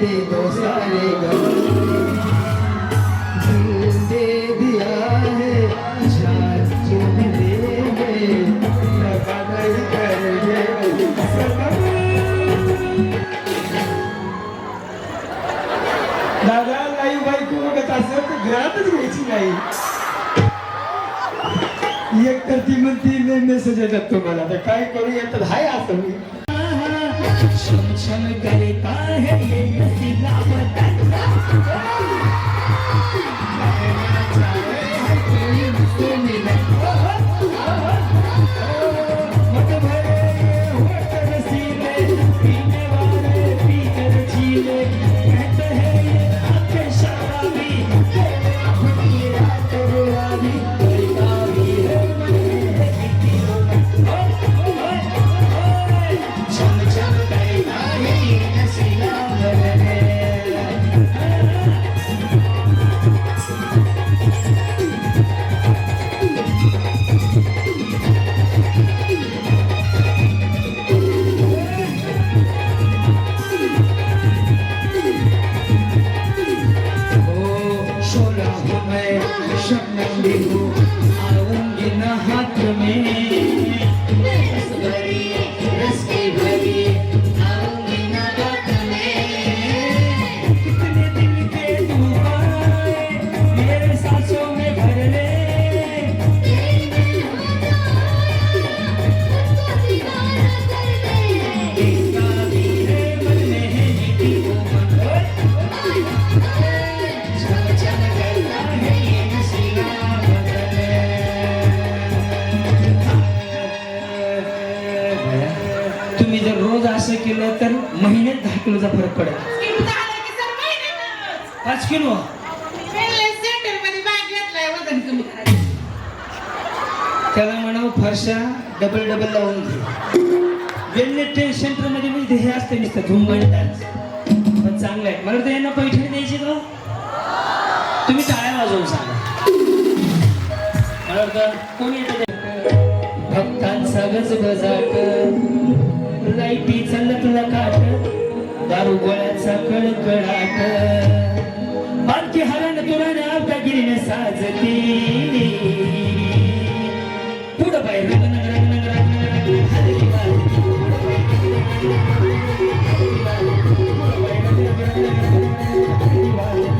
ते दिल दे दिया है जान कर दादा नाही बायको बघत असेल तर घरातच घ्यायची नाही एक तर ती म्हणती मेसेज येतात तुम्हाला. तर काय करू? येतात हाय असं मी. छम करता है ये नसीला तुम्ही जर रोज असं केलं तर महिन्यात दहा किलोचा फरक पडेल. पाच किलो. त्याला म्हणावं फरशा डबल डबल लावून घे. वेलनेस सेंटरमध्ये मी हे असते नुसतं झुंबण डान्स पण चांगलं आहे. मला तर यांना पैठणी द्यायची का? तुम्ही टाळ्या वाजवून सांगा. मला वाटतं कोणी येतं ते? भक्तांचा गज बजाट लाईटी चालत लकाट. दारू गोळ्याचा कडकडाट. पालखी हरण तुरण आवतागिरीने साजती. पुढं पाय रंग रंग रंग रंग रंग रंग. हलकी बालकी. はい。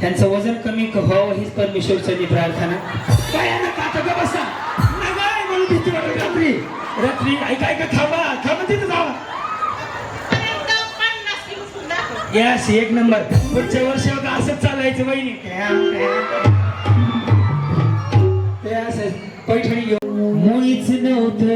त्यांचं वजन कमी क- व्हावं हीच परमेश्वरची प्रार्थना. काय ना काका ग बसा नगाय म्हणून भीती वाटत रात्री. रात्री ऐका ऐका थांबा थांबा तिथे जावा यस एक नंबर. पुढच्या वर्षी बघा असंच चालायचं असं पैठणी घेऊ मुळीच नव्हतं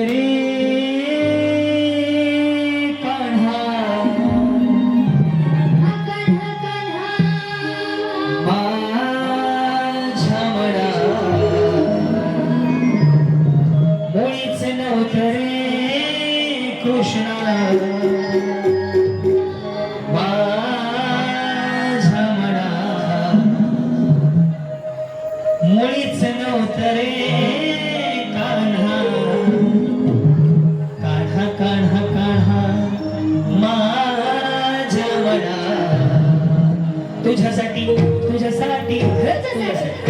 तुझ्यासाठी तुझ्यासाठी तुझ्यासाठी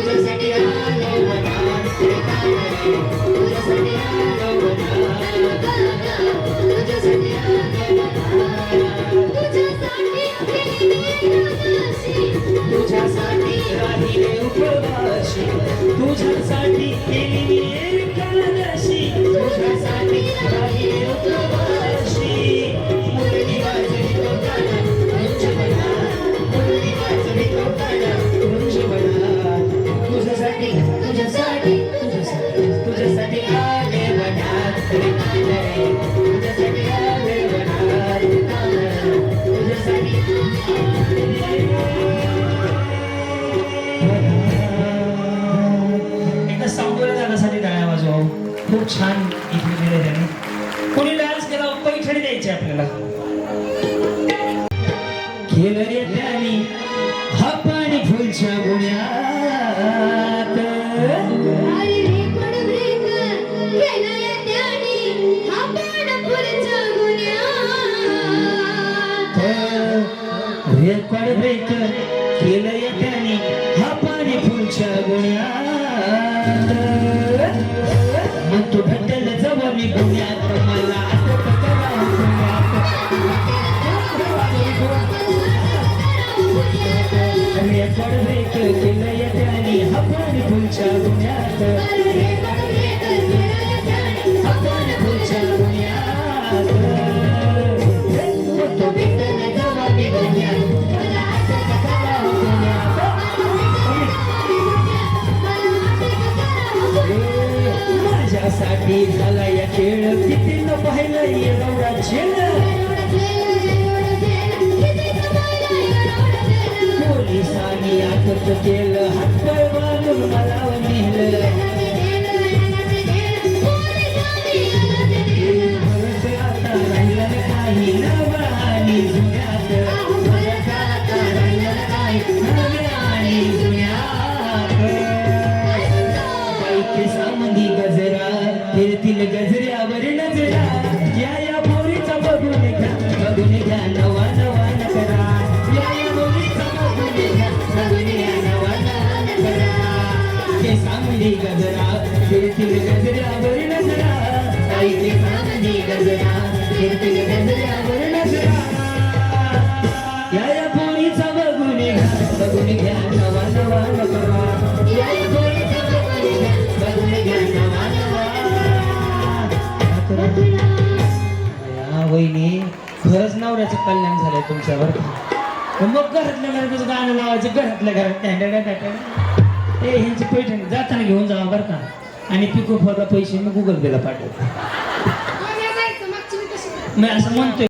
खूप छान इथे दिले त्यांनी कोणी डान्स केला पैठणी द्यायची आपल्याला. केलं रे त्याने. हा पाणी फुलच्या गुण्यात. रेकॉर्ड ब्रेकर केलं रे त्याने. हा पाणी फुलच्या गुण्यात. मग तू भेटेल जवळ मी गुण्यात मला. आठवत गुण्यात केलं रे त्याने माझ्यासाठी झाला या खेळ. किती न पाहिलं? ये झेल. पोलिसांनी अटक केलं. हातपाय बांधून मला नेलं. ते सामंदी गजरा फिरतील गजऱ्यावर नजरा पैके सामंदी गजरा फिरतील गजऱ्यावर नजरा। या या पोरीचा बघून घ्या बघून घ्या नवा नवा नकरा या या पोरीचा बघून घ्या बघून घ्या नवा नवा। वहिनी खरंच नवऱ्याचं कल्याण झालंय तुमच्यावर. मग घरातल्या घरात गाणं लावायचं घरातल्या घरात ए ह्यांची पैठणी जाताना घेऊन जावा बरं का. आणि पिको फॉरला पैसे मी गुगल पेला पाठवतो मी असं म्हणतोय.